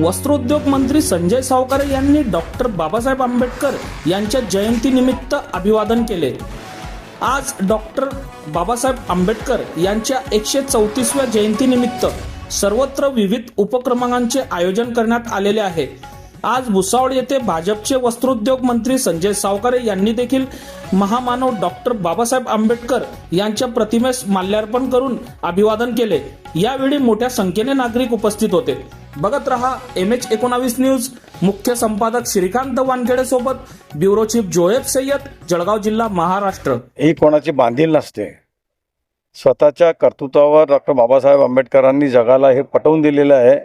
वस्त्रोद्योग मंत्री संजय सावकारे यांनी डॉक्टर बाबासाहेब आंबेडकर यांच्या जयंतीनिमित्त अभिवादन केले. आज डॉक्टर बाबासाहेब आंबेडकर यांच्या एकशे चौतीसव्या जयंतीनिमित्त सर्वत्र विविध उपक्रमांचे आयोजन करण्यात आलेले आहे. आज भुसावळ येथे भाजपचे वस्त्रोद्योग मंत्री संजय सावकारे यांनी देखील महामानव डॉक्टर बाबासाहेब आंबेडकर यांच्या प्रतिमेस माल्यार्पण करून अभिवादन केले. यावेळी मोठ्या संख्येने नागरिक उपस्थित होते. बघत रहा एम एच एकोणावीस न्यूज. मुख्य संपादक श्रीकांत वानखेडे सोबत. ब्युरो चीफ जोएब सय्यद जळगाव जिल्हा महाराष्ट्र. ही कोणाची बांधील नसते. स्वतःच्या कर्तृत्वावर डॉक्टर बाबासाहेब आंबेडकरांनी जगाला हे पटवून दिलेलं आहे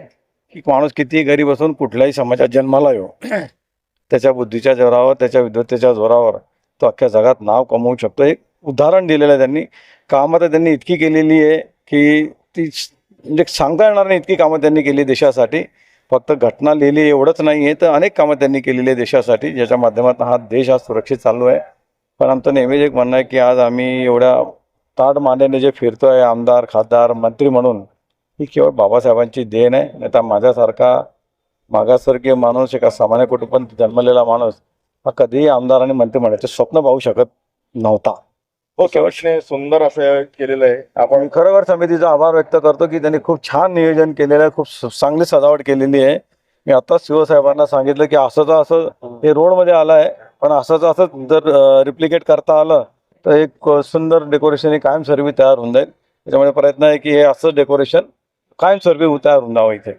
की माणूस कितीही गरीब असून कुठल्याही समाजात जन्माला येऊ त्याच्या बुद्धीच्या जोरावर त्याच्या विद्वत्तेच्या जोरावर तो अख्ख्या जगात नाव कमवू शकतो. एक उदाहरण दिलेलं आहे त्यांनी. कामं तर त्यांनी इतकी केलेली आहे की ती म्हणजे सांगता येणार नाही इतकी कामं त्यांनी केली देशासाठी. फक्त घटना लिहिली एवढंच नाही आहे तर अनेक कामं त्यांनी केलेली आहे देशासाठी ज्याच्या माध्यमातून हा देश आज सुरक्षित चालू आहे. पण आमचं नेहमीच एक म्हणणं आहे की आज आम्ही एवढ्या ताट मांड्याने जे फिरतो आहे आमदार खासदार मंत्री म्हणून ही केवळ बाबासाहेबांची देण आहे. नाही तर माझ्यासारखा मागासवर्गीय माणूस एका सामान्य कुटुंबात जन्मलेला माणूस हा कधीही आमदार आणि मंत्री म्हणायचे स्वप्न पाहू शकत नव्हता. हो सुंदर असं केलेलं आहे. आपण खरोखर समितीचा आभार व्यक्त करतो की त्यांनी खूप छान नियोजन केलेलं आहे खूप चांगली सजावट केलेली आहे. मी आताच शिवसाहेबांना सांगितलं की असंच असं हे. रोडमध्ये आलं आहे पण असंच असं जर रिप्लिकेट करता आलं तर एक सुंदर डेकोरेशन हे कायमस्वरूपी तयार होऊन जाईल. त्याच्यामुळे प्रयत्न आहे की हे असं डेकोरेशन कायमस्वरूपी तयार होऊन जावं इथे.